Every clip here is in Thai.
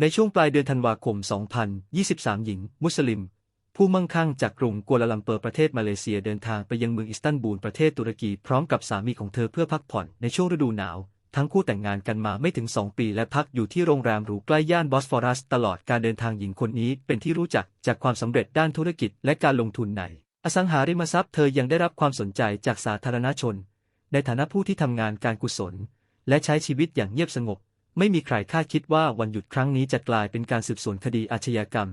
ในช่วงปลายเดือนธันวาคม 2023 หญิง มุสลิม ผู้มั่งคั่งจากกรุงกัวลาลัมเปอร์ประเทศมาเลเซียเดินทางไปยังเมืองอิสตันบูลประเทศตุรกีพร้อมกับสามีของเธอเพื่อพักผ่อนในช่วงฤดูหนาว ทั้งคู่แต่งงานกันมาไม่ถึง 2 ปีและพักอยู่ที่โรงแรมหรูใกล้ย่านบอสฟอรัส ตลอดการเดินทางหญิงคนนี้เป็นที่รู้จักจากความสำเร็จด้านธุรกิจและการลงทุนใน อสังหาริมทรัพย์เธอยังได้รับความสนใจจากสาธารณชน ในฐานะผู้ที่ทำงานการกุศล และใช้ชีวิตอย่างเงียบสงบ ไม่มีใครคาดคิดว่าวันหยุดครั้งนี้จะกลายเป็นการสืบสวนคดีอาชญากรรม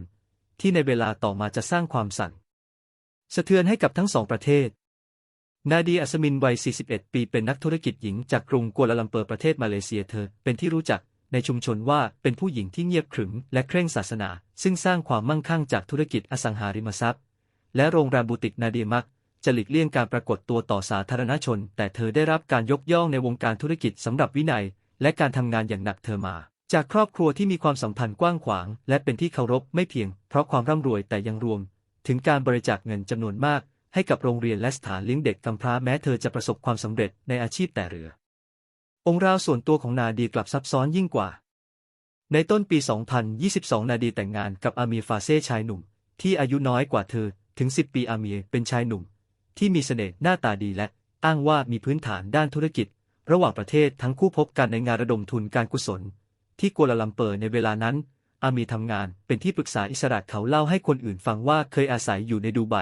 ที่ในเวลาต่อมาจะสร้างความสั่น สะเทือนให้กับทั้งสองประเทศ นาดีอัสมินวัย 41 ปีเป็นนักธุรกิจหญิงจากกรุงกัวลาลัมเปอร์ประเทศมาเลเซียเธอ เป็นที่รู้จักในชุมชนว่าเป็นผู้หญิงที่เงียบขรึมและเคร่งศาสนา ซึ่งสร้างความมั่งคั่งจากธุรกิจอสังหาริมทรัพย์ และโรงแรมบูติกนาเดียมักจะหลีกเลี่ยงการปรากฏตัวต่อสาธารณชน แต่เธอได้รับการยกย่องในวงการธุรกิจสำหรับวินัย และการทำงานอย่างหนักเธอมา จากครอบครัวที่มีความสัมพันธ์กว้างขวาง และเป็นที่เคารพไม่เพียง เพราะความร่ำรวยแต่ยังรวม ถึงการบริจาคเงินจำนวนมาก ให้กับโรงเรียนและสถานเลี้ยงเด็กกำพร้าแม้เธอจะประสบความสำเร็จในอาชีพแต่เรือ องค์ราวส่วนตัวของนาดีกลับซับซ้อนยิ่งกว่า ในต้นปี 2022 นาดีแต่งงานกับอามีฟาเซ่ชายหนุ่ม ที่อายุน้อยกว่าเธอถึง 10 ปีอามีเป็นชายหนุ่ม ที่มีเสน่ห์หน้าตาดีและอ้างว่ามีพื้นฐานด้านธุรกิจ ระหว่างประเทศทั้งคู่พบกันในงานระดมทุนการกุศล ที่กัวลาลัมเปอร์ในเวลานั้น อามีทำงานเป็นที่ปรึกษาอิสระเขาเล่าให้คนอื่นฟังว่าเคยอาศัยอยู่ในดูไบ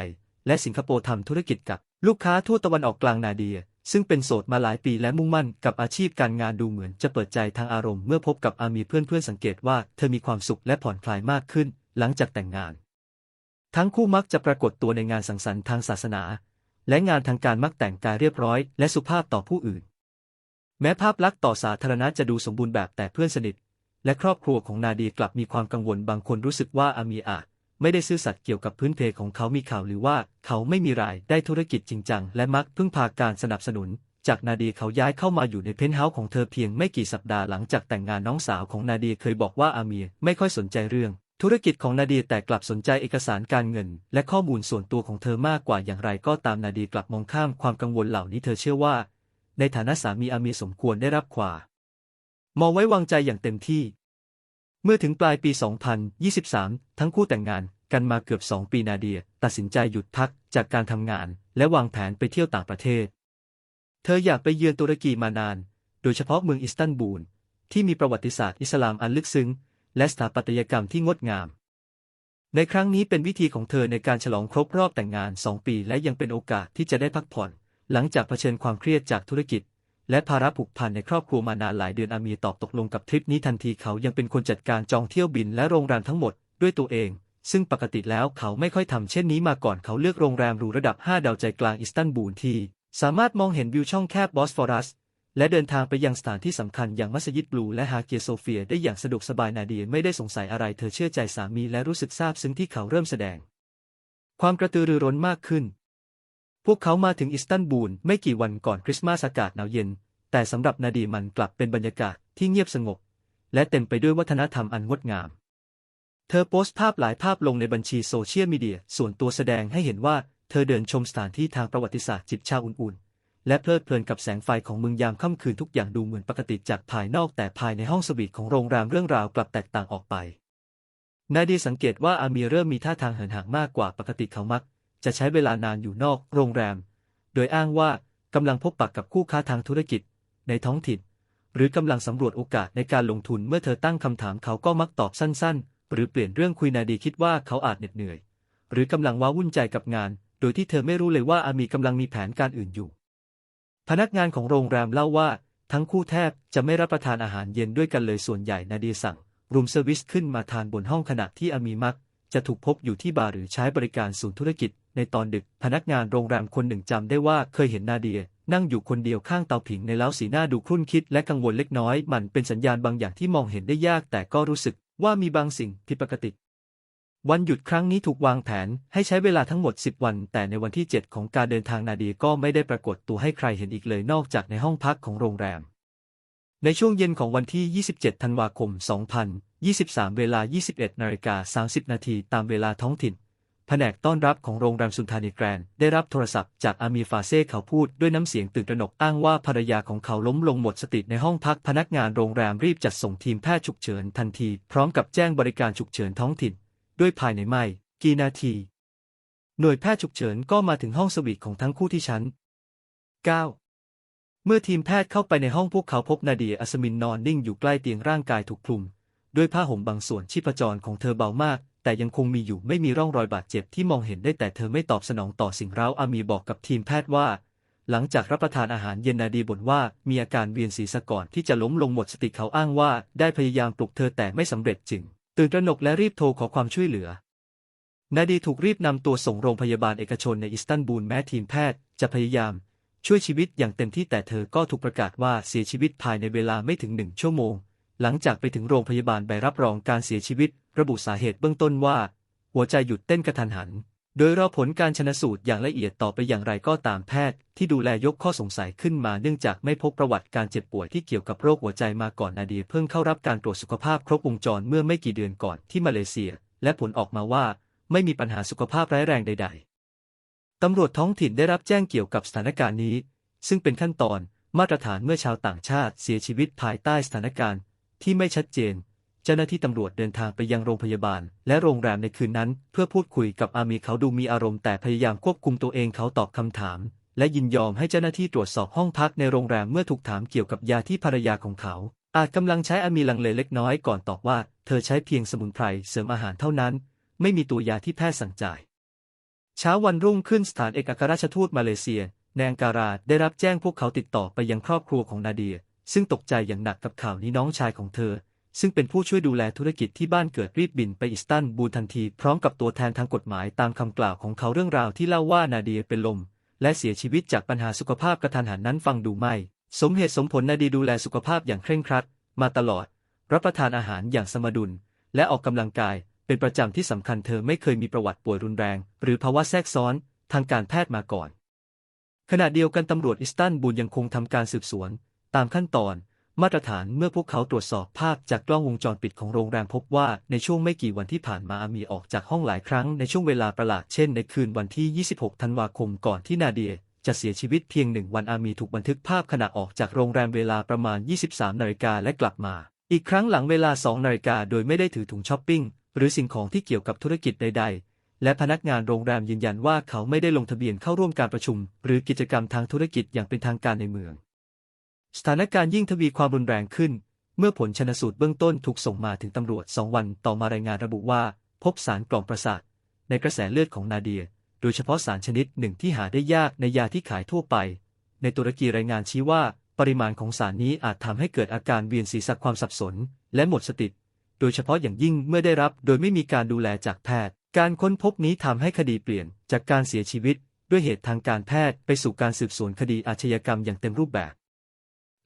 และสิงคโปร์ทำธุรกิจกับ ลูกค้าทั่วตะวันออกกลางนาเดีย ซึ่งเป็นโสดมาหลายปีและมุ่งมั่นกับอาชีพการงานดูเหมือนจะเปิดใจทางอารมณ์เมื่อพบกับอามีเพื่อนๆสังเกตว่าเธอมีความสุขและผ่อนคลายมากขึ้น หลังจากแต่งงาน ทั้งคู่มักจะปรากฏตัวในงานสังสรรค์ทางศาสนา และงานทางการมักแต่งกายเรียบร้อย และสุภาพต่อผู้อื่น แม้ภาพลักษณ์ต่อสาธารณะจะดูสมบูรณ์แบบแต่เพื่อนสนิท และครอบครัวของนาดีกลับมีความกังวลบางคนรู้สึกว่าอามีอาจไม่ได้ซื่อสัตย์เกี่ยวกับพื้นเพของเขามีข่าวหรือว่าเขาไม่มีรายได้ธุรกิจจริงจัง และมักพึ่งพาการสนับสนุน จากนาดีเขาย้ายเข้ามาอยู่ในเพนท์เฮาส์ของเธอเพียงไม่กี่สัปดาห์หลังจากแต่งงานน้องสาวของนาดีเคยบอกว่าอามีไม่ค่อยสนใจเรื่อง ธุรกิจของนาดีแต่กลับสนใจเอกสารการเงิน และข้อมูลส่วนตัวของเธอมากกว่าอย่างไรก็ตามนาดีกลับมองข้ามความกังวลเหล่านี้เธอเชื่อว่า ในฐานะสามีอามีสมควรได้รับความมองไว้วางใจอย่างเต็มที่ เมื่อถึงปลายปี 2023 ทั้งคู่แต่งงานกันมาเกือบ2ปีนาเดีย ตัดสินใจหยุดพักจากการทำงาน และวางแผนไปเที่ยวต่างประเทศ เธออยากไปเยือนตุรกีมานาน โดยเฉพาะเมืองอิสตันบูล ที่มีประวัติศาสตร์อิสลามอันลึกซึ้ง และสถาปัตยกรรมที่งดงาม ในครั้งนี้เป็นวิธีของเธอในการฉลองครบรอบแต่งงาน2ปี และยังเป็นโอกาสที่จะได้พักผ่อน หลังจากเผชิญความเครียดจากธุรกิจ และภาระผูกพันในครอบครัวมานานหลายเดือนอามีตอบตกลงกับทริปนี้ทันทีเขายังเป็นคนจัดการจองเที่ยวบินและโรงแรมทั้งหมดด้วยตัวเอง ซึ่งปกติแล้วเขาไม่ค่อยทำเช่นนี้มาก่อนเขาเลือกโรงแรมหรูระดับ 5 ดาวใจกลางอิสตันบูลที่สามารถมองเห็นวิวช่องแคบบอสฟอรัสและเดินทางไปยังสถานที่สำคัญอย่างมัสยิดบลูและฮาเกียโซเฟียได้อย่างสะดวกสบายนาเดียไม่ได้สงสัยอะไรเธอเชื่อใจสามีและรู้สึกซาบซึ้งที่เขาเริ่มแสดง ความกระตือรือร้นมากขึ้น พวกเขามาถึงอิสตันบูลไม่กี่วันก่อนคริสต์มาสอากาศหนาวเย็น แต่สำหรับนาดีมันกลับเป็นบรรยากาศที่เงียบสงบ และเต็มไปด้วยวัฒนธรรมอันงดงาม เธอโพสต์ภาพหลายภาพลงในบัญชีโซเชียลมีเดียส่วนตัวแสดงให้เห็นว่าเธอเดินชมสถานที่ทางประวัติศาสตร์จิบชาอุ่นๆ และเพลิดเพลินกับแสงไฟของเมืองยามค่ำคืนทุกอย่างดูเหมือนปกติจากภายนอกแต่ภายในห้องสวีทของโรงแรมเรื่องราวกลับแตกต่างออกไปนาดีสังเกตว่าอามีเริ่มมีท่าทางเหินห่างมากกว่าปกติเขามัก จะใช้เวลานานอยู่นอกโรงแรม โดยอ้างว่ากำลังพบปะกกับคู่ค้าทางธุรกิจ ในท้องถิ่น หรือกำลังสำรวจโอกาสในการลงทุนเมื่อเธอตั้งคำถามเขาก็มักตอบสั้นๆ หรือเปลี่ยนเรื่องคุยนาดีคิดว่าเขาอาจเหน็ดเหนื่อย หรือกำลังว้าวุ่นใจกับงาน โดยที่เธอไม่รู้เลยว่าอามีกำลังมีแผนการอื่นอยู่ พนักงานของโรงแรมเล่าว่า ทั้งคู่แทบจะไม่รับประทานอาหารเย็นด้วยกันเลยส่วนใหญ่นาดีสั่งรูมเซอร์วิสขึ้นมาทานบนห้องขณะที่อามีมักจะถูกพบอยู่ที่บาร์หรือใช้บริการศูนย์ธุรกิจ ในตอนดึกพนักงานโรงแรมคนหนึ่งจำได้ว่าเคยเห็นนาเดีย นั่งอยู่คนเดียวข้างเตาผิงในแล้วสีหน้าดูครุ่นคิดและกังวลเล็กน้อย มันเป็นสัญญาณบางอย่างที่มองเห็นได้ยาก แต่ก็รู้สึกว่ามีบางสิ่งผิดปกติ วันหยุดครั้งนี้ถูกวางแผนให้ใช้เวลาทั้งหมด 10 วัน แต่ในวันที่ 7 ของการเดินทางนาเดียก็ไม่ได้ปรากฏตัวให้ใครเห็นอีกเลยนอกจากในห้องพักของโรงแรม ในช่วงเย็นของวันที่ 27 ธันวาคม 2023 เวลา 21นาฬิกา30 นาทีตามเวลาท้องถิ่น ผนกต้อนรับของโรงแรมสุนทานีแกรนด์ได้รับโทรศัพท์จากอามีฟาเซ่เขาพูดด้วยน้ำเสียงตื่นตระหนกอ้างว่าภรรยาของเขาล้มลงหมดสติในห้องพักพนักงานโรงแรมรีบจัดส่งทีมแพทย์ฉุกเฉินทันที พร้อมกับแจ้งบริการฉุกเฉินท้องถิ่น ด้วยภายในไม่กี่นาที หน่วยแพทย์ฉุกเฉินก็มาถึงห้องสวีทของทั้งคู่ที่ชั้น 9 เมื่อทีมแพทย์เข้าไปในห้องพวกเขาพบนาเดียอัสมินนอนนิ่งอยู่ใกล้เตียงร่างกายถูกคลุม ด้วยผ้าห่มบางส่วนชีพจรของเธอเบามาก แต่ยังคงมีอยู่ไม่มีร่องรอยบาดเจ็บที่มองเห็นได้แต่เธอไม่ตอบสนองต่อสิ่งเร้าอามีบอกกับทีมแพทย์ว่า หลังจากรับประทานอาหารเย็นนาดีบ่นว่ามีอาการเวียนศีรษะก่อนที่จะล้มลงหมดสติเขาอ้างว่าได้พยายามปลุกเธอแต่ไม่สำเร็จจึง ตื่นตระหนกและรีบโทรขอความช่วยเหลือ นาดีถูกรีบนำตัวส่งโรงพยาบาลเอกชนในอิสตันบูลแม้ทีมแพทย์จะพยายามช่วยชีวิตอย่างเต็มที่แต่เธอก็ถูกประกาศว่าเสียชีวิตภายในเวลาไม่ถึงหนึ่งชั่วโมง หลังจากไปถึงโรงพยาบาลใบรับรองการเสียชีวิต ระบุสาเหตุเบื้องต้นว่า หัวใจหยุดเต้นกระทันหัน โดยรอผลการชนสูตรอย่างละเอียดต่อไปอย่างไรก็ตามแพทย์ ที่ดูแลยกข้อสงสัยขึ้นมาเนื่องจากไม่พบประวัติการเจ็บป่วยที่เกี่ยวกับโรคหัวใจมาก่อนนาดีเพิ่งเข้ารับการตรวจสุขภาพครบวงจรเมื่อไม่กี่เดือนก่อนที่มาเลเซีย และผลออกมาว่า ไม่มีปัญหาสุขภาพร้ายแรงใด ๆตำรวจท้องถิ่นได้รับแจ้งเกี่ยวกับสถานการณ์นี้ ซึ่งเป็นขั้นตอนมาตรฐานเมื่อชาวต่างชาติเสียชีวิตภายใต้สถานการณ์ ที่ไม่ชัดเจน เจ้าหน้าที่ตำรวจเดินทางไปยังโรงพยาบาล และโรงแรมในคืนนั้น เพื่อพูดคุยกับอามีเขาดูมีอารมณ์แต่พยายามควบคุมตัวเองเขาตอบคำถาม และยินยอมให้เจ้าหน้าที่ตรวจสอบห้องพักในโรงแรมเมื่อถูกถามเกี่ยวกับยาที่ภรรยาของเขา อาจกำลังใช้อามีลังเลเล็กน้อยก่อนตอบว่า เธอใช้เพียงสมุนไพรเสริมอาหารเท่านั้น ไม่มีตัวยาที่แพทย์สั่งจ่าย เช้าวันรุ่งขึ้นสถานเอกอัครราชทูตมาเลเซียในงการาได้รับแจ้งพวกเขาติดต่อไปยังครอบครัวของนาเดีย ซึ่งตกใจอย่างหนักกับข่าวนี้น้องชายของเธอ ซึ่งเป็นผู้ช่วยดูแลธุรกิจที่บ้านเกิดรีบบินไปอิสตันบูลทันที พร้อมกับตัวแทนทางกฎหมายตามคำกล่าวของเขาเรื่องราวที่เล่าว่านาเดียเป็นลม และเสียชีวิตจากปัญหาสุขภาพกระทันหันนั้นฟังดูไม่ สมเหตุสมผลนาดีดูแลสุขภาพอย่างเคร่งครัด มาตลอด รับประทานอาหารอย่างสมดุล และออกกำลังกาย เป็นประจำที่สำคัญเธอไม่เคยมีประวัติป่วยรุนแรง หรือภาวะแทรกซ้อนทางการแพทย์มาก่อนขณะเดียวกันตำรวจอิสตันบูลยังคงทำการสืบสวน ตามขั้นตอน มาตรฐานเมื่อพวกเขาตรวจสอบภาพจากกล้องวงจรปิดของโรงแรมพบว่าในช่วงไม่กี่วันที่ผ่านมามีออกจากห้องหลายครั้งในช่วงเวลาประหลาดเช่นในคืนวันที่ 26 ธันวาคมก่อนที่นาเดียจะเสียชีวิตเพียงหนึ่งวันอามีถูกบันทึกภาพขณะออกจากโรงแรมเวลาประมาณ 23 นาฬิกาและกลับมา อีกครั้งหลังเวลา 2 นาฬิกาโดยไม่ได้ถือถุงช้อปปิ้ง หรือสิ่งของที่เกี่ยวกับธุรกิจใด ๆ และพนักงานโรงแรมยืนยันว่าเขาไม่ได้ลงทะเบียนเข้าร่วมการประชุม หรือกิจกรรมทางธุรกิจอย่างเป็นทางการในเมือง สถานการณ์ยิ่งทวีความรุนแรงขึ้น เมื่อผลชนสูตรเบื้องต้นถูกส่งมาถึงตำรวจสองวันต่อมารายงานระบุว่า พบสารกล่อมประสาท ในกระแสเลือดของนาเดีย โดยเฉพาะสารชนิดหนึ่งที่หาได้ยากในยาที่ขายทั่วไป ในตุรกีรายงานชี้ว่า ปริมาณของสารนี้อาจทำให้เกิดอาการเวียนศีรษะความสับสน และหมดสติ โดยเฉพาะอย่างยิ่งเมื่อได้รับโดยไม่มีการดูแลจากแพทย์ การค้นพบนี้ทำให้คดีเปลี่ยนจากการเสียชีวิต ด้วยเหตุทางการแพทย์ไปสู่การสืบสวนคดีอาชญากรรมอย่างเต็มรูปแบบ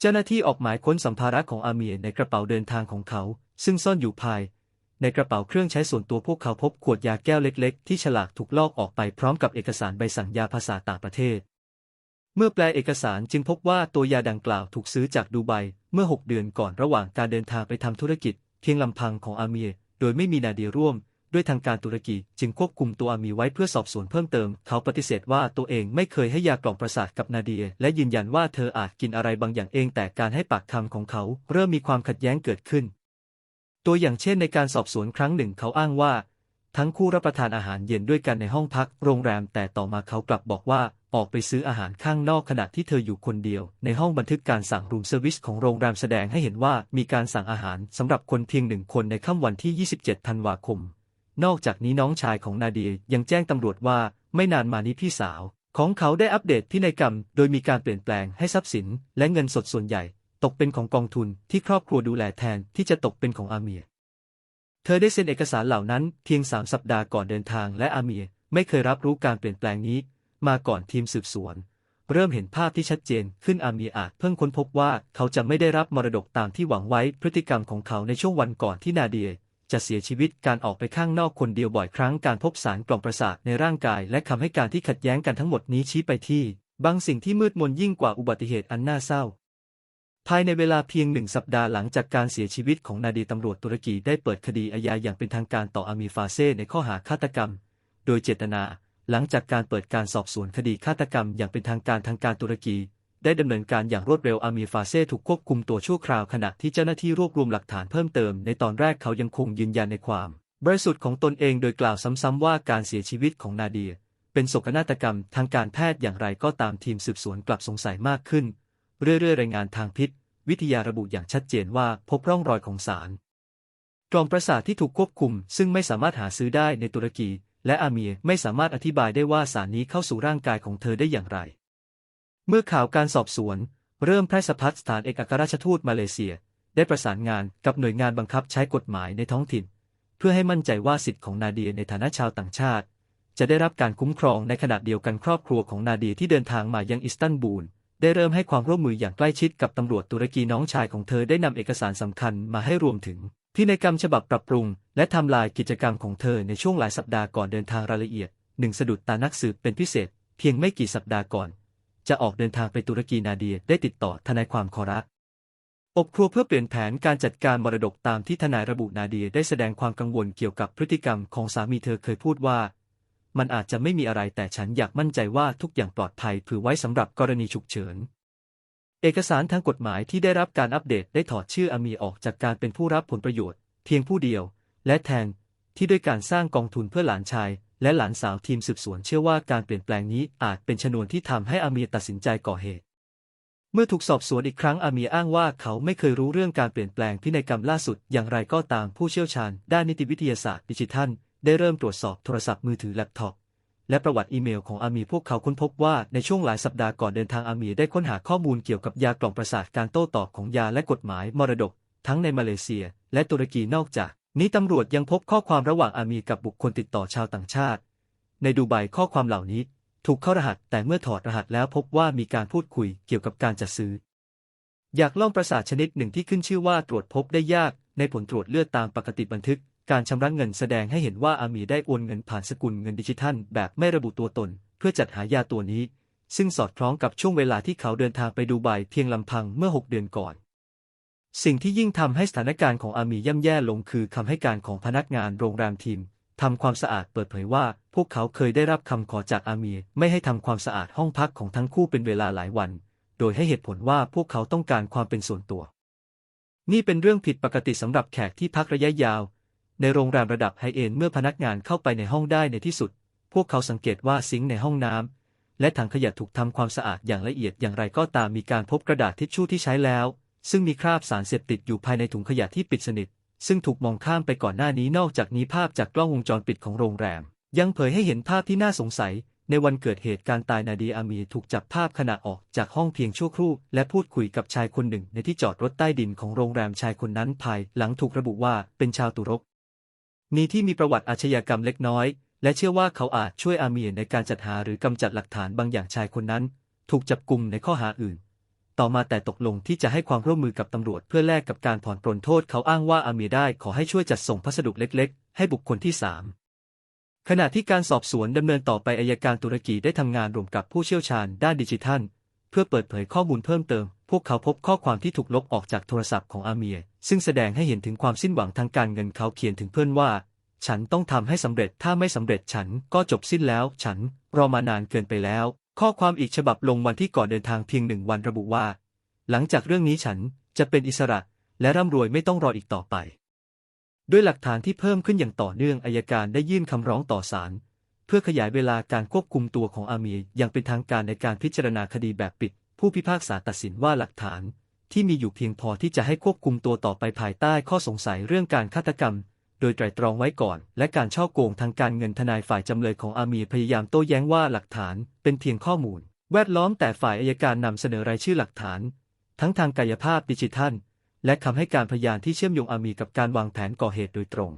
จ้าหน้าที่ออกหมายค้นสัมภาระของอาเมียในกระเป๋าเดินทางของเขา ซึ่งซ่อนอยู่ภาย ในกระเป๋าเครื่องใช้ส่วนตัวพวกเขาพบขวดยาแก้วเล็ก ๆ ที่ฉลากถูกลอกออกไปพร้อมกับเอกสารใบสั่งยาภาษาต่างประเทศ เมื่อแปลเอกสารจึงพบว่าตัวยาดังกล่าวถูกซื้อจากดูไบเมื่อ 6 เดือนก่อนระหว่างการเดินทางไปทำธุรกิจ เพียงลำพังของอาเมีย โดยไม่มีนาเดียร่วม ด้วยทางการตุรกีจึงควบคุมตัวอามีไว้เพื่อสอบสวนเพิ่มเติม เขาปฏิเสธว่าตัวเองไม่เคยให้ยากล่อมประสาทกับนาเดีย และยืนยันว่าเธออาจกินอะไรบางอย่างเองแต่การให้ปากคำของเขา เริ่มมีความขัดแย้งเกิดขึ้น ตัวอย่างเช่นในการสอบสวนครั้งหนึ่งเขาอ้างว่า ทั้งคู่รับประทานอาหารเย็นด้วยกันในห้องพักโรงแรม แต่ต่อมาเขากลับบอกว่าออกไปซื้ออาหารข้างนอกขณะที่เธออยู่คนเดียว ในห้องบันทึกการสั่งรูมเซอร์วิสของโรงแรมแสดงให้เห็นว่ามีการสั่งอาหารสำหรับคนเพียงหนึ่งคนในค่ำวันที่ 27 ธันวาคม นอกจากนี้น้องชายของนาเดียยังแจ้งตำรวจว่าไม่นานมานี้พี่สาว ของเขาได้อัปเดตพินัยกรรม โดยมีการเปลี่ยนแปลงให้ทรัพย์สิน และเงินสดส่วนใหญ่ ตกเป็นของกองทุนที่ครอบครัวดูแลแทนที่จะตกเป็นของอาเมีย เธอได้เซ็นเอกสารเหล่านั้นเพียงสามสัปดาห์ก่อนเดินทางและอาเมียไม่เคยรับรู้การเปลี่ยนแปลงนี้ มาก่อนทีมสืบสวน เริ่มเห็นภาพที่ชัดเจนขึ้นอาเมียอาจเพิ่งค้นพบว่าเขาจะไม่ได้รับมรดกตามที่หวังไว้พฤติกรรมของเขาในช่วงวันก่อนที่นาเดีย จะเสียชีวิตการออกไปข้างนอกคนเดียวบ่อยครั้งการพบสารกล่อมประสาทในร่างกาย และคำให้การที่ขัดแย้งกันทั้งหมดนี้ชี้ไปที่ บางสิ่งที่มืดมนยิ่งกว่าอุบัติเหตุอันน่าเศร้า ภายในเวลาเพียงหนึ่งสัปดาห์หลังจากการเสียชีวิตของนาดีตำรวจตุรกีได้เปิดคดีอาญาอย่างเป็นทางการต่ออามีฟาเซ่ในข้อหาฆาตกรรม โดยเจตนา หลังจากการเปิดการสอบสวนคดีฆาตกรรมอย่างเป็นทางการทางการตุรกี ได้ดำเนินการอย่างรวดเร็วอามีฟาเซ่ถูกควบคุมตัวชั่วคราวขณะที่เจ้าหน้าที่รวบรวมหลักฐานเพิ่มเติม ในตอนแรกเขายังคงยืนยันในความ บริสุทธิ์ของตนเองโดยกล่าวซ้ำๆว่าการเสียชีวิตของนาเดีย เป็นโศกนาฏกรรมทางการแพทย์อย่างไรก็ตามทีมสืบสวนกลับสงสัยมากขึ้น เรื่อยๆรายงานทางพิษ วิทยาระบุอย่างชัดเจนว่าพบร่องรอยของสารกล่อมประสาทที่ถูกควบคุม ซึ่งไม่สามารถหาซื้อได้ในตุรกี และอาเมียไม่สามารถอธิบายได้ว่าสารนี้เข้าสู่ร่างกายของเธอได้อย่างไร เมื่อข่าวการสอบสวน เริ่มแพร่สะพัดสถานเอกอัครราชทูตมาเลเซีย ได้ประสานงานกับหน่วยงานบังคับใช้กฎหมายในท้องถิ่น เพื่อให้มั่นใจว่าสิทธิของนาเดียในฐานะชาวต่างชาติ จะได้รับการคุ้มครองในขณะเดียวกันครอบครัวของนาเดียที่เดินทางมายังอิสตันบูลได้เริ่มให้ความร่วมมืออย่างใกล้ชิดกับตำรวจตุรกีน้องชายของเธอได้นำเอกสารสำคัญมาให้รวมถึงพินัยกรรมฉบับปรับปรุง และทำลายกิจกรรมของเธอในช่วงหลายสัปดาห์ก่อนเดินทางรายละเอียดหนึ่งสะดุดตานักสืบเป็นพิเศษ เพียงไม่กี่สัปดาห์ก่อน จะออกเดินทางไปตุรกีนาเดียได้ติดต่อทนายความคอรักอบครัวเพื่อเปลี่ยนแผนการจัดการมรดกตามที่ทนายระบุนาเดียได้แสดงความกังวลเกี่ยวกับพฤติกรรมของสามีเธอเคยพูดว่า มันอาจจะไม่มีอะไรแต่ฉันอยากมั่นใจว่าทุกอย่างปลอดภัยเผื่อไว้สำหรับกรณีฉุกเฉิน เอกสารทางกฎหมายที่ได้รับการอัปเดตได้ถอดชื่ออามีออกจากการเป็นผู้รับผลประโยชน์ เพียงผู้เดียว และแทนที่ด้วยการสร้างกองทุนเพื่อหลานชาย และหลานสาวทีมสืบสวนเชื่อว่าการเปลี่ยนแปลงนี้อาจเป็นชนวนที่ทำให้อามีตัดสินใจก่อเหตุ เมื่อถูกสอบสวนอีกครั้งอามีอ้างว่าเขาไม่เคยรู้เรื่องการเปลี่ยนแปลงพินัยกรรมล่าสุดอย่างไรก็ตามผู้เชี่ยวชาญ ด้านนิติวิทยาศาสตร์ดิจิทัล ได้เริ่มตรวจสอบโทรศัพท์มือถือแล็ปท็อปและประวัติอีเมลของอามีพวกเขาค้นพบว่าในช่วงหลายสัปดาห์ก่อนเดินทางอามีได้ค้นหาข้อมูลเกี่ยวกับยากล่อมประสาทการโต้ตอบของยาและกฎหมายมรดก ทั้งในมาเลเซีย และตุรกีนอกจาก นี้ตำรวจยังพบข้อความระหว่างอามีกับบุคคลติดต่อชาวต่างชาติ ในดูไบข้อความเหล่านี้ถูกเข้ารหัส แต่เมื่อถอดรหัสแล้วพบว่ามีการพูดคุยเกี่ยวกับการจัดซื้อ อยากล่องประสาทชนิดหนึ่งที่ขึ้นชื่อว่าตรวจพบได้ยาก ในผลตรวจเลือดตามปกติบันทึก การชำระเงินแสดงให้เห็นว่าอามีได้โอนเงินผ่านสกุลเงินดิจิทัล แบบไม่ระบุตัวตน เพื่อจัดหายาตัวนี้ ซึ่งสอดคล้องกับช่วงเวลาที่เขาเดินทางไปดูไบเพียงลำพังเมื่อ 6 เดือนก่อน สิ่งที่ยิ่งทำให้สถานการณ์ของอามีย่ำแย่ลงคือคำให้การของพนักงานโรงแรมทีมทำความสะอาดเปิดเผยว่า พวกเขาเคยได้รับคำขอจากอามีไม่ให้ทำความสะอาดห้องพักของทั้งคู่เป็นเวลาหลายวัน โดยให้เหตุผลว่าพวกเขาต้องการความเป็นส่วนตัว นี่เป็นเรื่องผิดปกติสำหรับแขกที่พักระยะยาว ในโรงแรมระดับไฮเอ็นเมื่อพนักงานเข้าไปในห้องได้ในที่สุด พวกเขาสังเกตว่าซิงค์ในห้องน้ำและถังขยะถูกทำความสะอาดอย่างละเอียดอย่างไรก็ตามมีการพบกระดาษทิชชู่ที่ใช้แล้ว ซึ่งมีคราบสารเสพติดอยู่ภายในถุงขยะที่ปิดสนิท ซึ่งถูกมองข้ามไปก่อนหน้านี้นอกจากนี้ภาพจากกล้องวงจรปิดของโรงแรม ยังเผยให้เห็นภาพที่น่าสงสัย ในวันเกิดเหตุการตายนาดีอามีถูกจับภาพขณะออกจากห้องเพียงชั่วครู่ และพูดคุยกับชายคนหนึ่ง ในที่จอดรถใต้ดินของโรงแรมชายคนนั้นภาย หลังถูกระบุว่าเป็นชาวตุรกนีที่มีประวัติอาชญากรรมเล็กน้อย และเชื่อว่าเขาอาจช่วยอามีในการจัดหาหรือกำจัดหลักฐานบางอย่างชายคนนั้น ถูกจับกลุ่มในข้อหาอื่น ต่อมาแต่ตกลงที่จะให้ความร่วมมือกับตำรวจเพื่อแลกกับการผ่อนปรนโทษเขาอ้างว่าอามีได้ขอให้ช่วยจัดส่งพัสดุเล็กๆ ให้บุคคลที่สามขณะที่การสอบสวนดำเนินต่อไปอายการตุรกีได้ทำงานร่วมกับผู้เชี่ยวชาญด้านดิจิทัล เพื่อเปิดเผยข้อมูลเพิ่มเติม พวกเขาพบข้อความที่ถูกลบออกจากโทรศัพท์ของอาเมีย ซึ่งแสดงให้เห็นถึงความสิ้นหวังทางการเงินเขาเขียนถึงเพื่อนว่า ฉันต้องทำให้สำเร็จถ้าไม่สำเร็จฉันก็จบสิ้นแล้ว ฉันรอมานานเกินไปแล้ว ข้อความอีกฉบับลงวันที่ก่อนเดินทางเพียงหนึ่งวันระบุว่า หลังจากเรื่องนี้ฉันจะเป็นอิสระและร่ำรวยไม่ต้องรออีกต่อไป ด้วยหลักฐานที่เพิ่มขึ้นอย่างต่อเนื่องอายการได้ยื่นคำร้องต่อศาลเพื่อขยายเวลาการควบคุมตัวของอามีอย่างเป็นทางการในการพิจารณาคดีแบบปิด ผู้พิพากษาตัดสินว่าหลักฐาน ที่มีอยู่เพียงพอที่จะให้ควบคุมตัวต่อไปภายใต้ข้อสงสัยเรื่องการฆาตกรรม ดยไตรตรองไว้ก่อน และการช่อโกงทางการเงินทนายฝ่ายจำเลยของอามีพยายามโต้แย้งว่าหลักฐานเป็นเพียงข้อมูล แวดล้อมแต่ฝ่ายอายการนำเสนอรายชื่อหลักฐาน ทั้งทางกายภาพดิจิทัล และคำให้การพยานที่เชื่อมโยงอามีกับการวางแผนก่อเหตุโดยตรง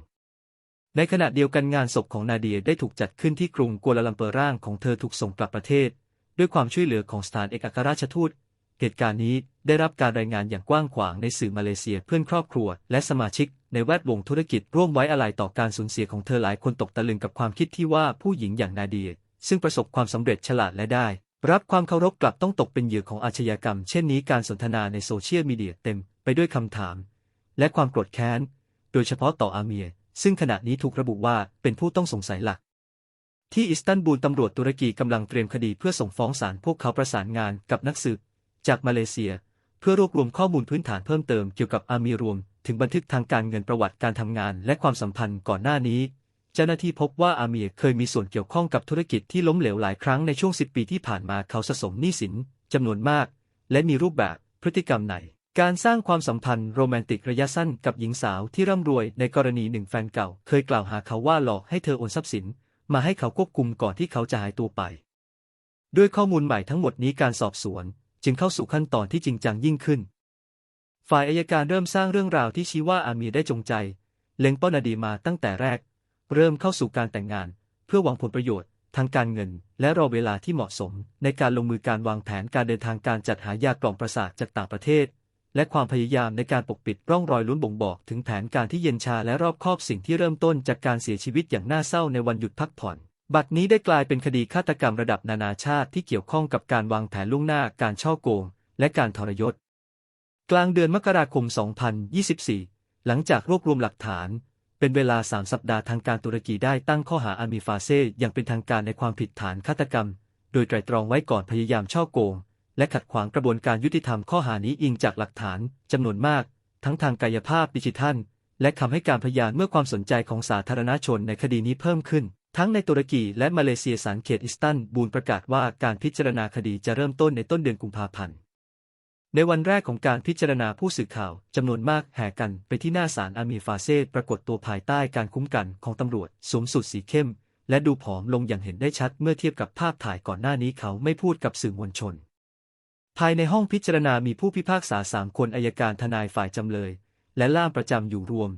ในขณะเดียวกันงานศพของนาเดียได้ถูกจัดขึ้นที่กรุงกัวลาลัมเปอร์ร่างของเธอถูกส่งกลับประเทศ ด้วยความช่วยเหลือของสถานเอกอัครราชทูตเหตุการณ์นี้ได้รับการรายงานอย่างกว้างขวางในสื่อมาเลเซียเพื่อนครอบครัว และสมาชิก ในแวดวงธุรกิจร่วมไว้อาลัยต่อการสูญเสียของเธอหลายคนตกตะลึงกับความคิดที่ว่าผู้หญิงอย่างนาเดีย ซึ่งประสบความสำเร็จฉลาดและได้ รับความเคารพกลับต้องตกเป็นเหยื่อของอาชญากรรม เช่นนี้การสนทนาในโซเชียลมีเดียเต็มไปด้วยคำถาม และความโกรธแค้น โดยเฉพาะต่ออาเมีย ซึ่งขณะนี้ถูกระบุว่าเป็นผู้ต้องสงสัยหลักที่อิสตันบูลตำรวจตุรกีกำลังเตรียมคดีเพื่อส่งฟ้องศาลพวกเขาประสานงานกับนักสืบจากมาเลเซีย เพื่อรวบรวมข้อมูลพื้นฐานเพิ่มเติมเกี่ยวกับอามีรวม ถึงบันทึกทางการเงินประวัติการทำงานและความสัมพันธ์ก่อนหน้านี้ เจ้าหน้าที่พบว่าอาเมียเคยมีส่วนเกี่ยวข้องกับธุรกิจที่ล้มเหลวหลายครั้งในช่วง 10 ปีที่ผ่านมาเขาสะสมหนี้สินจำนวนมาก และมีรูปแบบพฤติกรรมไหน การสร้างความสัมพันธ์โรแมนติกระยะสั้นกับหญิงสาวที่ร่ำรวยในกรณีหนึ่งแฟนเก่า เคยกล่าวหาเขาว่าหลอกให้เธอโอนทรัพย์สิน มาให้เขาควบคุมก่อนที่เขาจะหายตัวไป ด้วยข้อมูลใหม่ทั้งหมดนี้การสอบสวน จึงเข้าสู่ขั้นตอนที่จริงจังยิ่งขึ้น ฝ่ายอายการเริ่มสร้างเรื่องราวที่ชี้ว่าอามีได้จงใจ เล็งเป้านาดีมาตั้งแต่แรก เริ่มเข้าสู่การแต่งงาน เพื่อหวังผลประโยชน์ทางการเงิน และรอเวลาที่เหมาะสม ในการลงมือการวางแผนการเดินทางการจัดหายากล่อมประสาทจากต่างประเทศ และความพยายามในการปกปิดร่องรอยลุ้นบ่งบอก ถึงแผนการที่เย็นชาและรอบคอบสิ่งที่เริ่มต้นจากการเสียชีวิตอย่างน่าเศร้าในวันหยุดพักผ่อน บัดนี้ได้กลายเป็นคดีฆาตกรรมระดับนานาชาติที่เกี่ยวข้องกับการวางแผนล่วงหน้าการช่อโกง และการทรยศ กลางเดือนมกราคม 2024 หลังจากรวบรวมหลักฐาน เป็นเวลา 3 สัปดาห์ทางการตุรกีได้ตั้งข้อหาอามีฟาเซ่อย่างเป็นทางการในความผิดฐานฆาตกรรม โดยไตรตรองไว้ก่อนพยายามช่อโกง และขัดขวางกระบวนการยุติธรรมข้อหานี้อิงจากหลักฐานจำนวนมาก ทั้งทางกายภาพดิจิทัล และคำให้การพยานเมื่อความสนใจของสาธารณชนในคดีนี้เพิ่มขึ้น ทั้งในตุรกีและมาเลเซียศาลเขตอิสตันบูลประกาศว่าการพิจารณาคดีจะเริ่มต้นในต้นเดือนกุมภาพันธ์ ในวันแรกของการพิจารณาผู้สื่อข่าวจำนวนมากแห่กันไปที่หน้าศาลอามีฟาเซ่ปรากฏตัวภายใต้การคุ้มกันของตำรวจสวมสูทสีเข้ม และดูผอมลงอย่างเห็นได้ชัดเมื่อเทียบกับภาพถ่ายก่อนหน้านี้เขาไม่พูดกับสื่อมวลชน ภายในห้องพิจารณามีผู้พิพากษาสามคนอายการทนายฝ่ายจำเลย และล่ามประจำอยู่รวม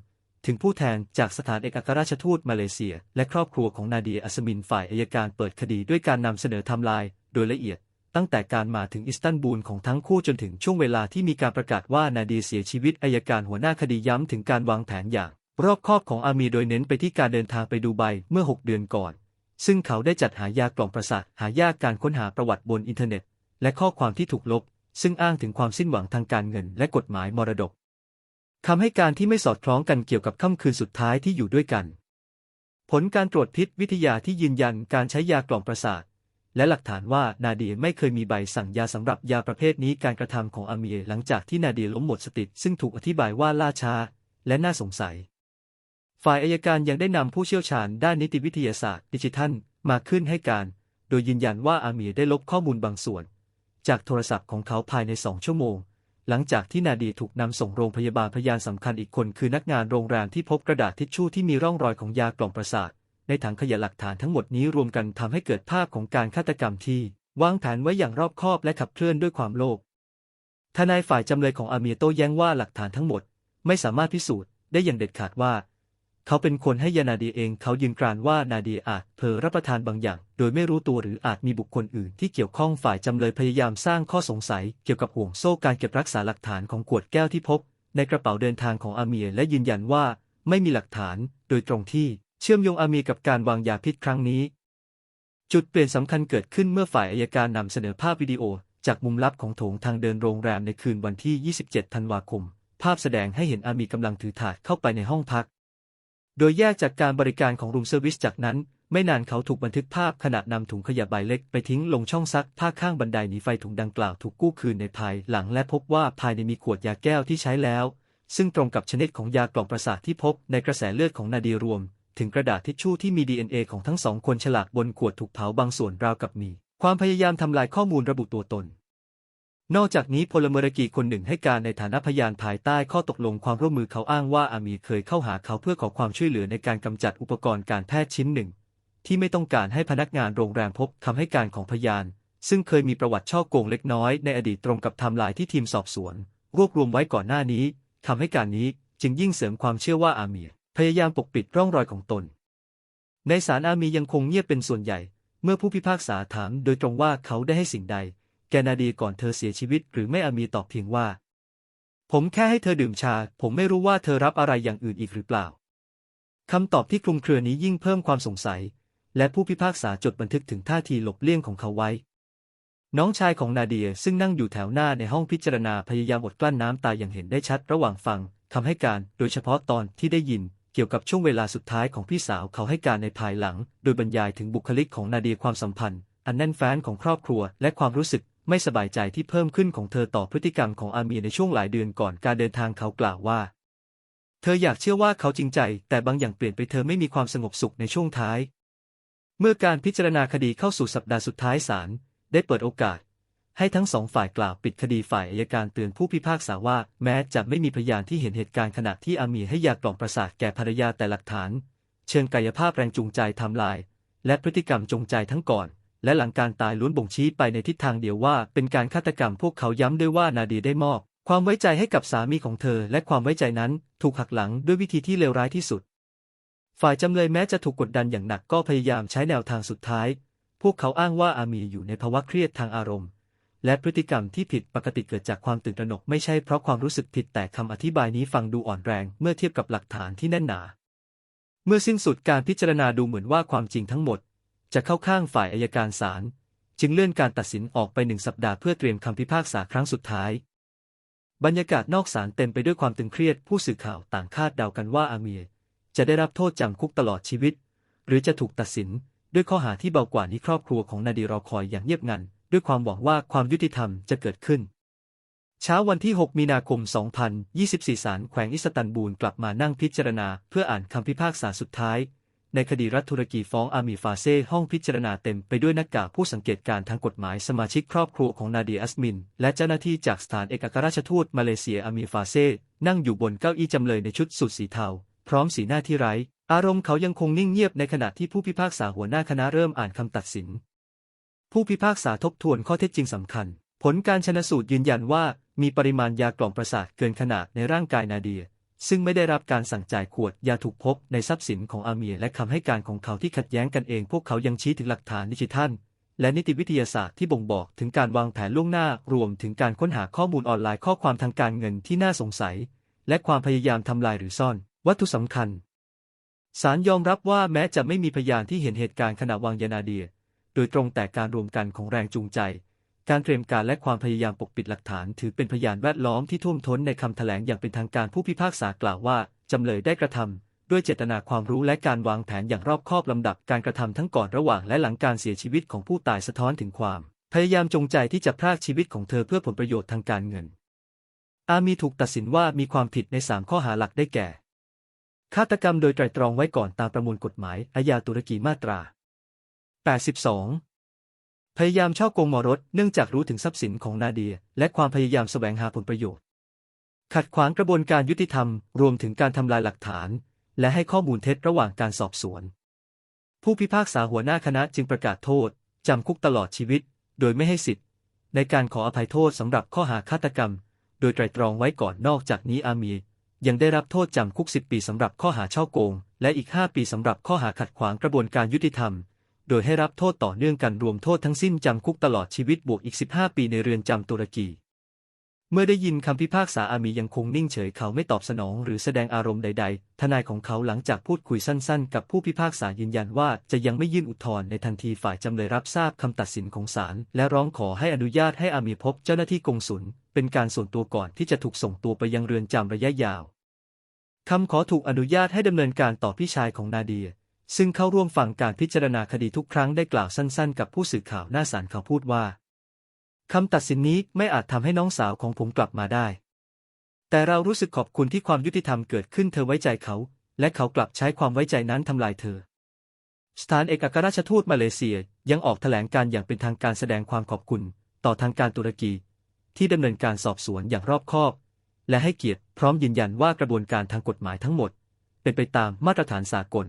ถึงผู้แทนจากสถานเอกอัครราชทูตมาเลเซีย และครอบครัวของนาเดียอัสมินฝ่ายอายการเปิดคดีด้วยการนำเสนอทม์ไลน์โดยละเอียด ตั้งแต่การมาถึงอิสตันบูลของทั้งคู่จนถึงช่วงเวลาที่มีการประกาศว่านาดีเสียชีวิตอายการหัวหน้าคดีย้ำถึงการวางแผนอย่างรอบคอบของอามีโดยเน้นไปที่การเดินทางไปดูไบเมื่อ 6 เดือนก่อน ซึ่งเขาได้จัดหายากล่อมประสาทหายากการค้นหาประวัติบนอินเทอร์เน็ต และข้อความที่ถูกลบ ซึ่งอ้างถึงความสิ้นหวังทางการเงินและกฎหมายมรดกคำให้การที่ไม่สอดคล้องกันเกี่ยวกับค่ำคืนสุดท้ายที่อยู่ด้วยกัน ผลการตรวจพิษวิทยาที่ยืนยันการใช้ยากล่อมประสาท และหลักฐานว่านาเดียไม่เคยมีใบสั่งยาสำหรับยาประเภทนี้การกระทำของอาเมียหลังจากที่นาเดียล้มหมดสติซึ่งถูกอธิบายว่าล่าช้าและน่าสงสัย ฝ่ายอายการยังได้นำผู้เชี่ยวชาญด้านนิติวิทยาศาสตร์ดิจิทัลมาขึ้นให้การ โดยยืนยันว่าอาเมียได้ลบข้อมูลบางส่วน จากโทรศัพท์ของเขาภายในสองชั่วโมง หลังจากที่นาดีถูกนำส่งโรงพยาบาลพยานสำคัญอีกคนคือนักงานโรงแรมที่พบกระดาษทิชชู่ที่มีร่องรอยของยากล่อมประสาท ในถังขยะหลักฐานทั้งหมดนี้รวมกันทำให้เกิดภาพของการฆาตกรรมที่วางแผนไว้อย่างรอบคอบและขับเคลื่อนด้วยความโลภทนายฝ่ายจำเลยของอาเมียโต้แย้งว่าหลักฐานทั้งหมด ไม่สามารถพิสูจน์ได้อย่างเด็ดขาดว่า เขาเป็นคนให้ยานาดีเอง เขายืนกรานว่านาดีอาจเผลอรับประทานบางอย่าง โดยไม่รู้ตัวหรืออาจมีบุคคลอื่นที่เกี่ยวข้องฝ่ายจำเลยพยายามสร้างข้อสงสัย เกี่ยวกับห่วงโซ่การเก็บรักษาหลักฐานของขวดแก้วที่พบ ในกระเป๋าเดินทางของอาเมียและยืนยันว่า ไม่มีหลักฐาน โดยตรงที่ เชื่อมโยงอาเมียกับการวางยาพิษครั้งนี้ จุดเปลี่ยนสำคัญเกิดขึ้นเมื่อฝ่ายอายการนำเสนอภาพวิดีโอ จากมุมลับของโถงทางเดินโรงแรมในคืนวันที่ 27 ธันวาคม ภาพแสดงให้เห็นอามีกำลังถือถาดเข้าไปในห้องพัก โดยแยกจากการบริการของรูมเซอร์วิสจากนั้น ไม่นานเขาถูกบันทึกภาพขณะนำถุงขยะใบเล็กไปทิ้งลงช่องซักผ้าข้างบันไดหนีไฟถุงดังกล่าวถูกกู้คืนในภายหลังและพบว่าภายในมีขวดยาแก้วที่ใช้แล้วซึ่งตรงกับชนิดของยากล่อมประสาทที่พบในกระแสเลือดของนาดีรวม ถึงกระดาษทิชชู่ที่มี DNA ของทั้งสองคนฉลากบนขวดถูกเผาบางส่วนราวกับมี ความพยายามทำลายข้อมูลระบุตัวตน นอกจากนี้พลเมืองกีคนหนึ่งให้การในฐานะพยานภายใต้ข้อตกลงความร่วมมือเขาอ้างว่าอามีเคยเข้าหาเขาเพื่อขอความช่วยเหลือในการกำจัดอุปกรณ์การแพทย์ชิ้นหนึ่ง ที่ไม่ต้องการให้พนักงานโรงแรมพบคำให้การของพยาน ซึ่งเคยมีประวัติช่อโกงเล็กน้อยในอดีตตรงกับไทม์ไลน์ที่ทีมสอบสวน รวบรวมไว้ก่อนหน้านี้คำให้การนี้จึงยิ่งเสริมความเชื่อว่าอามีพ ยายามปกปิดร่องรอยของตน ในศาลอามียังคงเงียบเป็นส่วนใหญ่ เมื่อผู้พิพากษาถามโดยตรงว่าเขาได้ให้สิ่งใด แกนาดีก่อนเธอเสียชีวิต หรือไม่อามีตอบเพียงว่า ผมแค่ให้เธอดื่มชา ผมไม่รู้ว่าเธอรับอะไรอย่างอื่นอีกหรือเปล่าคำตอบที่คลุมเครือนี้ยิ่งเพิ่มความสงสัย และผู้พิพากษาจดบันทึกถึงท่าทีหลบเลี่ยงของเขาไว้ น้องชายของนาเดียซึ่งนั่งอยู่แถวหน้าในห้องพิจารณาพยายามอดกลั้นน้ำตาอย่างเห็นได้ชัดระหว่างฟังคำให้การ โดยเฉพาะตอนที่ได้ยิน เกี่ยวกับช่วงเวลาสุดท้ายของพี่สาวเขาให้การในภายหลัง โดยบรรยายถึงบุคลิกของนาเดียความสัมพันธ์ อันแน่นแฟ้นของครอบครัว และความรู้สึกไม่สบายใจที่เพิ่มขึ้นของเธอต่อพฤติกรรมของอามีในช่วงหลายเดือนก่อนการเดินทางเขากล่าวว่า เธออยากเชื่อว่าเขาจริงใจ แต่บางอย่างเปลี่ยนไปเธอไม่มีความสงบสุขในช่วงท้าย เมื่อการพิจารณาคดีเข้าสู่สัปดาห์สุดท้ายศาลได้เปิดโอกาส ให้ทั้งสองฝ่ายกล่าวปิดคดีฝ่ายอายการเตือนผู้พิพากษาว่า แม้จะไม่มีพยานที่เห็นเหตุการณ์ขณะที่อามีให้ยากล่อมประสาทแก่ภรรยาแต่หลักฐาน เชิงกายภาพแรงจูงใจทำลาย และพฤติกรรมจงใจทั้งก่อน และหลังการตายล้วนบ่งชี้ไปในทิศทางเดียวว่า เป็นการฆาตกรรมพวกเขาย้ำด้วยว่านาดีได้มอบ ความไว้ใจให้กับสามีของเธอ และความไว้ใจนั้นถูกหักหลังด้วยวิธีที่เลวร้ายที่สุด ฝ่ายจำเลยแม้จะถูกกดดันอย่างหนักก็พยายามใช้แนวทางสุดท้าย พวกเขาอ้างว่าอามีอยู่ในภาวะเครียดทางอารมณ์ และพฤติกรรมที่ผิดปกติเกิดจากความตื่นตระหนกไม่ใช่เพราะความรู้สึกผิดแต่คำอธิบายนี้ฟังดูอ่อนแรงเมื่อเทียบกับหลักฐานที่แน่นหนา เมื่อสิ้นสุดการพิจารณาดูเหมือนว่าความจริงทั้งหมด จะเข้าข้างฝ่ายอายการศาลจึงเลื่อนการตัดสินออกไปหนึ่งสัปดาห์เพื่อเตรียมคำพิพากษาครั้งสุดท้าย บรรยากาศนอกศาลเต็มไปด้วยความตึงเครียดผู้สื่อข่าวต่างคาดเดากันว่าอาเมียจะได้รับโทษจำคุกตลอดชีวิต หรือจะถูกตัดสิน ด้วยข้อหาที่เบากว่านี้ครอบครัวของนาดีรอคอยอย่างเงียบงัน ด้วยความหวังว่าความยุติธรรมจะเกิดขึ้น เช้าวันที่ 6 มีนาคม 2024 ศาลแขวงอิสตันบูลกลับมานั่งพิจารณาเพื่ออ่านคำพิพากษาสุดท้าย ในคดีรัฐตุรกีฟ้องอามีฟาเซ่ห้องพิจารณาเต็มไปด้วยนักกาผู้สังเกตการทางกฎหมายสมาชิกครอบครัวของนาเดียอัสมิน และเจ้าหน้าที่จากสถานเอกอัครราชทูตมาเลเซียอามีฟาเซ่นั่งอยู่บนเก้าอี้จำเลยในชุดสูทสีเทาพร้อมสีหน้าที่ไร้อารมณ์เขายังคงนิ่งเงียบในขณะที่ผู้พิพากษาหัวหน้าคณะเริ่มอ่านคำตัดสิน ผู้พิพากษาทบทวนข้อเท็จจริงสำคัญ ผลการชนสูตรยืนยันว่า มีปริมาณยากล่อมประสาทเกินขนาดในร่างกายนาเดีย ซึ่งไม่ได้รับการสั่งจ่ายขวดยาถูกพบในทรัพย์สินของอาเมียและคำให้การของเขาที่ขัดแย้งกันเอง พวกเขายังชี้ถึงหลักฐานดิจิทัลและนิติวิทยาศาสตร์ที่บ่งบอกถึงการวางแผนล่วงหน้ารวมถึงการค้นหาข้อมูลออนไลน์ข้อความทางการเงินที่น่าสงสัย และความพยายามทำลายหรือซ่อน วัตถุสำคัญศาลยอมรับว่าแม้จะไม่มีพยานที่เห็นเหตุการณ์ขณะวางยานาเดีย โดยตรงแต่การรวมกันของแรงจูงใจ การเตรียมการและความพยายามปกปิดหลักฐาน ถือเป็นพยานแวดล้อมที่ท่วมท้นในคำแถลงอย่างเป็นทางการผู้พิพากษากล่าวว่า จำเลยได้กระทำด้วยเจตนาความรู้และการวางแผนอย่างรอบคอบลำดับการกระทำทั้งก่อนระหว่างและหลังการเสียชีวิตของผู้ตายสะท้อนถึงความ พยายามจงใจที่จะพรากชีวิตของเธอเพื่อผลประโยชน์ทางการเงิน อามีถูกตัดสินว่ามีความผิดในสามข้อหาหลักได้แก่ฆาตกรรมโดยไตรตรองไว้ก่อนตามประมวลกฎหมายอาญาตุรกีมาตรา 82 พยายามช่อโกงหมอรถเนื่องจากรู้ถึงทรัพย์สินของนาเดีย และความพยายามแสวงหาผลประโยชน์ ขัดขวางกระบวนการยุติธรรม รวมถึงการทำลายหลักฐาน และให้ข้อมูลเท็จระหว่างการสอบสวน ผู้พิพากษาหัวหน้าคณะจึงประกาศโทษจำคุกตลอดชีวิต โดยไม่ให้สิทธิ์ ในการขออภัยโทษสำหรับข้อหาฆาตกรรม โดยไตรตรองไว้ก่อนนอกจากนี้อามียังได้รับโทษจำคุก 10 ปีสำหรับข้อหาช่อโกง และอีก 5 ปีสำหรับข้อหาขัดขวางกระบวนการยุติธรรม โดยให้รับโทษต่อเนื่องกันรวมโทษทั้งสิ้นจำคุกตลอดชีวิตบวกอีก 15 ปีในเรือนจำตุรกี เมื่อได้ยินคำพิพากษาอามียังคงนิ่งเฉยเขาไม่ตอบสนองหรือแสดงอารมณ์ใด ๆ ทนายของเขาหลังจากพูดคุยสั้นๆ กับผู้พิพากษายืนยันว่าจะยังไม่ยื่นอุทธรณ์ในทันทีฝ่ายจำเลยรับทราบคำตัดสินของศาลและร้องขอให้อนุญาตให้อามีพบเจ้าหน้าที่กงสุลเป็นการส่วนตัวก่อนที่จะถูกส่งตัวไปยังเรือนจำระยะยาวคำขอถูกอนุญาตให้ดำเนินการต่อพี่ชายของนาเดีย ซึ่งเข้าร่วมฟังการพิจารณาคดีทุกครั้งได้กล่าวสั้นๆ กับผู้สื่อข่าวหน้าศาลเขาพูดว่าคำตัดสินนี้ไม่อาจทำให้น้องสาวของผมกลับมาได้ แต่เรารู้สึกขอบคุณที่ความยุติธรรมเกิดขึ้นเธอไว้ใจเขา และเขากลับใช้ความไว้ใจนั้นทำลายเธอ สถานเอกอัครราชทูตมาเลเซียยังออกแถลงการอย่างเป็นทางการแสดงความขอบคุณ ต่อทางการตุรกี ที่ดำเนินการสอบสวนอย่างรอบคอบ และให้เกียรติพร้อมยืนยันว่ากระบวนการทางกฎหมายทั้งหมด เป็นไปตามมาตรฐานสากล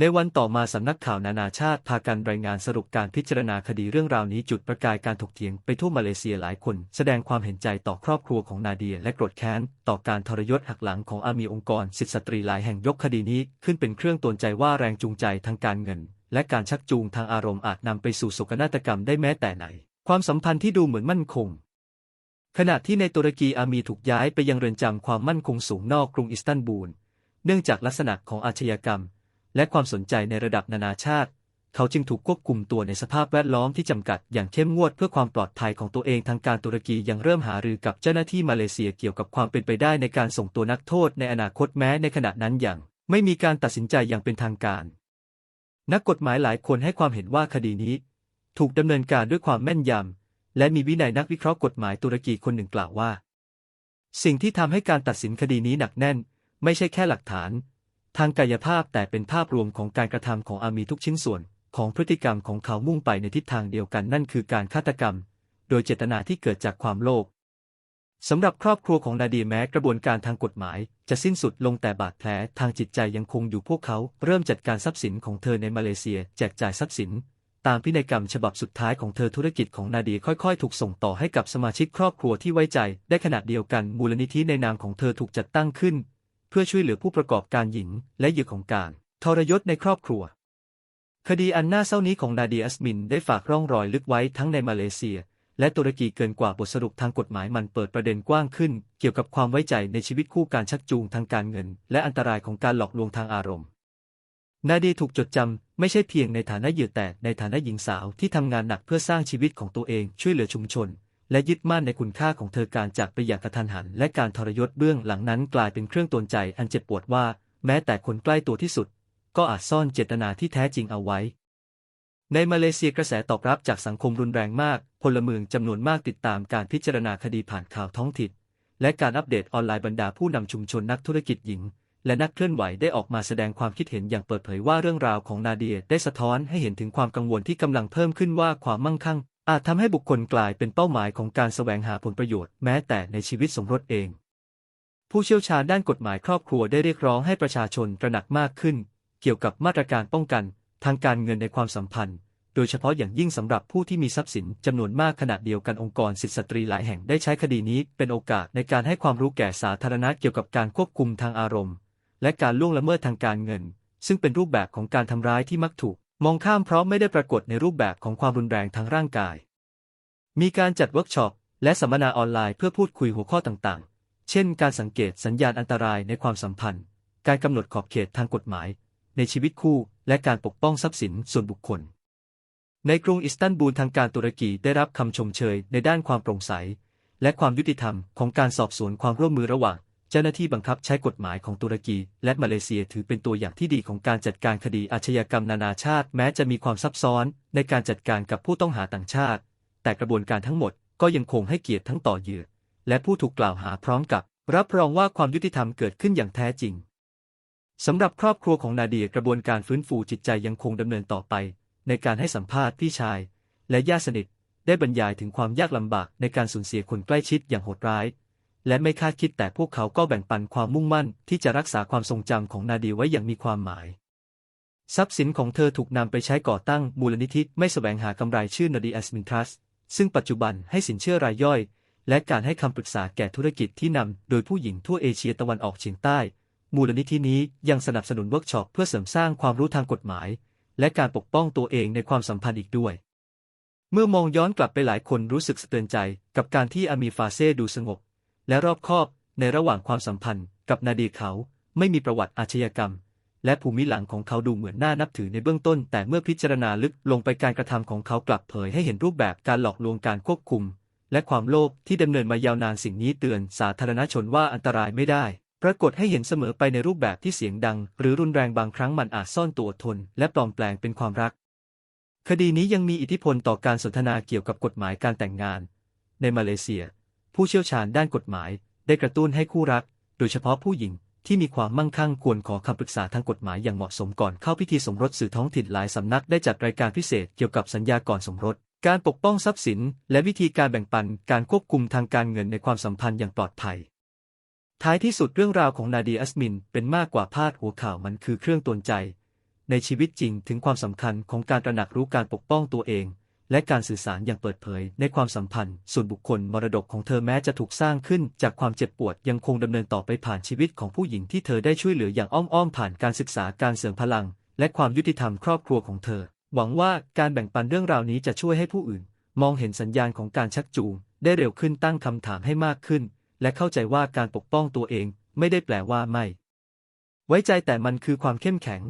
ในวันต่อมาสำนักข่าวนานาชาติพากันรายงานสรุปการพิจารณาคดีเรื่องราวนี้จุดประกายการถกเถียงไปทั่วมาเลเซียหลายคน แสดงความเห็นใจต่อครอบครัวของนาเดียและโกรธแค้น ต่อการทรยศหักหลังของอามีองค์กรสิทธิสตรีหลายแห่งยกคดีนี้ ขึ้นเป็นเครื่องตวนใจว่าแรงจูงใจทางการเงิน และการชักจูงทางอารมณ์อาจนำไปสู่โศกนาฏกรรมได้แม้แต่ไหน ความสัมพันธ์ที่ดูเหมือนมั่นคงขณะที่ในตุรกีอามีถูกย้ายไปยังเรือนจำความมั่นคงสูงนอกกรุงอิสตันบูล เนื่องจากลักษณะของอาชญากรรม และความสนใจในระดับนานาชาติ เขาจึงถูกควบคุมตัวในสภาพแวดล้อมที่จำกัดอย่างเข้มงวดเพื่อความปลอดภัยของตัวเองทางการตุรกียังเริ่มหารือกับเจ้าหน้าที่มาเลเซียเกี่ยวกับความเป็นไปได้ในการส่งตัวนักโทษในอนาคตแม้ในขณะนั้นยังไม่มีการตัดสินใจอย่างเป็นทางการ นักกฎหมายหลายคนให้ความเห็นว่าคดีนี้ ถูกดำเนินการด้วยความแม่นยำและมีวินัยนักวิเคราะห์กฎหมายตุรกีคนหนึ่งกล่าวว่า สิ่งที่ทำให้การตัดสินคดีนี้หนักแน่น ไม่ใช่แค่หลักฐาน ทางกายภาพแต่เป็นภาพรวมของการกระทำของอามีทุกชิ้นส่วน ของพฤติกรรมของเขามุ่งไปในทิศทางเดียวกันนั่นคือการฆาตกรรม โดยเจตนาที่เกิดจากความโลภสำหรับครอบครัวของนาดีแม้กระบวนการทางกฎหมาย จะสิ้นสุดลงแต่บาดแผลทางจิตใจยังคงอยู่พวกเขา เริ่มจัดการทรัพย์สินของเธอในมาเลเซีย แจกจ่ายทรัพย์สิน ตามพินัยกรรมฉบับสุดท้ายของเธอธุรกิจของนาดีค่อยๆ ถูกส่งต่อให้กับสมาชิกครอบครัวที่ไว้ใจ ได้ขณะเดียวกันมูลนิธิในนามของเธอถูกจัดตั้งขึ้น เพื่อช่วยเหลือผู้ประกอบการหญิง และเหยื่อของการทรยศในครอบครัว คดีอันน่าเศร้านี้ของนาดีอัสมินได้ฝากร่องรอยลึกไว้ทั้งในมาเลเซีย และตุรกีเกินกว่าบทสรุปทางกฎหมายมันเปิดประเด็นกว้างขึ้น เกี่ยวกับความไว้ใจในชีวิตคู่การชักจูงทางการเงิน และอันตรายของการหลอกลวงทางอารมณ์ นาดีถูกจดจำไม่ใช่เพียงในฐานะเหยื่อแต่ในฐานะหญิงสาวที่ทำงานหนักเพื่อสร้างชีวิตของตัวเองช่วยเหลือชุมชน และยึดมั่นในคุณค่าของเธอการจากไปอย่างกระทันหัน และการทรยศเบื้องหลังนั้นกลายเป็นเครื่องตนใจอันเจ็บปวดว่า แม้แต่คนใกล้ตัวที่สุด ก็อาจซ่อนเจตนาที่แท้จริงเอาไว้ ในมาเลเซียกระแสตอบรับจากสังคมรุนแรงมาก พลเมืองจำนวนมากติดตามการพิจารณาคดีผ่านข่าวท้องถิ่นและการอัปเดตออนไลน์บรรดาผู้นำชุมชนนักธุรกิจหญิง และนักเคลื่อนไหวได้ออกมาแสดงความคิดเห็นอย่างเปิดเผยว่าเรื่องราวของนาเดียได้สะท้อนให้เห็นถึงความกังวลที่กำลังเพิ่มขึ้นว่าความมั่งคั่ง อาจทำให้บุคคลกลายเป็นเป้าหมายของการแสวงหาผลประโยชน์แม้แต่ในชีวิตสมรสเอง ผู้เชี่ยวชาญด้านกฎหมายครอบครัวได้เรียกร้องให้ประชาชนตระหนักมากขึ้น เกี่ยวกับมาตรการป้องกัน ทางการเงินในความสัมพันธ์ โดยเฉพาะอย่างยิ่งสำหรับผู้ที่มีทรัพย์สินจำนวนมากขณะเดียวกันองค์กรสิทธิสตรีหลายแห่งได้ใช้คดีนี้เป็นโอกาสในการให้ความรู้แก่สาธารณะเกี่ยวกับการควบคุมทางอารมณ์ และการล่วงละเมิดทางการเงิน ซึ่งเป็นรูปแบบของการทำร้ายที่มักถูก มองข้ามเพราะไม่ได้ปรากฏในรูปแบบของความรุนแรงทางร่างกาย มีการจัดเวิร์กช็อปและสัมมนาออนไลน์เพื่อพูดคุยหัวข้อต่างๆ เช่น การสังเกตสัญญาณอันตรายในความสัมพันธ์ การกำหนดขอบเขตทางกฎหมาย ในชีวิตคู่ และการปกป้องทรัพย์สินส่วนบุคคล ในกรุงอิสตันบูลทางการตุรกีได้รับคำชมเชยในด้านความโปร่งใส และความยุติธรรมของการสอบสวนความร่วมมือระหว่าง เจ้าหน้าที่บังคับใช้กฎหมายของตุรกีและมาเลเซียถือเป็นตัวอย่างที่ดีของการจัดการคดีอาชญากรรมนานาชาติ แม้จะมีความซับซ้อนในการจัดการกับผู้ต้องหาต่างชาติ แต่กระบวนการทั้งหมดก็ยังคงให้เกียรติทั้งต่อเหยื่อ และผู้ถูกกล่าวหาพร้อมกับ รับรองว่าความยุติธรรมเกิดขึ้นอย่างแท้จริงสำหรับครอบครัวของนาเดียกระบวนการฟื้นฟูจิตใจยังคงดำเนินต่อไป ในการให้สัมภาษณ์พี่ชาย และญาติสนิท ได้บรรยายถึงความยากลำบากในการสูญเสียคนใกล้ชิดอย่างโหดร้าย และไม่คาดคิดแต่พวกเขาก็แบ่งปันความมุ่งมั่นที่จะรักษาความทรงจำของนาดีไว้อย่างมีความหมาย ทรัพย์สินของเธอถูกนำไปใช้ก่อตั้งมูลนิธิไม่แสวงหากำไรชื่อนาดีแอสมินทรัสซึ่งปัจจุบันให้สินเชื่อรายย่อย และการให้คำปรึกษาแก่ธุรกิจที่นำโดยผู้หญิงทั่วเอเชียตะวันออกเฉียงใต้ มูลนิธินี้ยังสนับสนุนเวิร์กช็อปเพื่อเสริมสร้างความรู้ทางกฎหมาย และการปกป้องตัวเองในความสัมพันธ์อีกด้วยเมื่อมองย้อนกลับไปหลายคนรู้สึกสะเตือนใจกับการที่อามีฟาเซ่ดูสงบ และรอบคอบในระหว่างความสัมพันธ์กับนาดีเขาไม่มีประวัติอาชญากรรม และภูมิหลังของเขาดูเหมือนน่านับถือในเบื้องต้น แต่เมื่อพิจารณาลึกลงไปการกระทำของเขากลับเผยให้เห็นรูปแบบการหลอกลวงการควบคุม และความโลภที่ดำเนินมายาวนานสิ่งนี้เตือนสาธารณชนว่าอันตรายไม่ได้ ปรากฏให้เห็นเสมอไปในรูปแบบที่เสียงดัง หรือรุนแรงบางครั้งมันอาจซ่อนตัวทน และปลอมแปลงเป็นความรัก คดีนี้ยังมีอิทธิพลต่อการสนทนาเกี่ยวกับกฎหมายการแต่งงาน ในมาเลเซีย ผู้เชี่ยวชาญด้านกฎหมาย ได้กระตุ้นให้คู่รัก โดยเฉพาะผู้หญิงที่มีความมั่งคั่งควรขอคำปรึกษาทางกฎหมายอย่างเหมาะสมก่อนเข้าพิธีสมรสสื่อท้องถิ่นหลายสำนักได้จัดรายการพิเศษเกี่ยวกับสัญญาก่อนสมรส การปกป้องทรัพย์สิน และวิธีการแบ่งปันการควบคุมทางการเงินในความสัมพันธ์อย่างปลอดภัย ท้ายที่สุดเรื่องราวของนาดีอัสมิน เป็นมากกว่าพาดหัวข่าวมันคือเครื่องตนใจ ในชีวิตจริงถึงความสำคัญของการตระหนักรู้การปกป้องตัวเอง และการสื่อสารอย่างเปิดเผย ในความสัมพันธ์ ส่วนบุคคลมรดกของเธอแม้จะถูกสร้างขึ้น จากความเจ็บปวดยังคงดำเนินต่อไปผ่านชีวิตของผู้หญิงที่เธอได้ช่วยเหลืออย่างอ้อมๆผ่านการศึกษาการเสริมพลัง และความยุติธรรมครอบครัวของเธอ หวังว่าการแบ่งปันเรื่องราวนี้จะช่วยให้ผู้อื่น มองเห็นสัญญาณของการชักจูง ได้เร็วขึ้นตั้งคำถามให้มากขึ้น และเข้าใจว่าการปกป้องตัวเอง ไม่ได้แปลว่าไม่ ไว้ใจแต่มันคือความเข้มแข็ง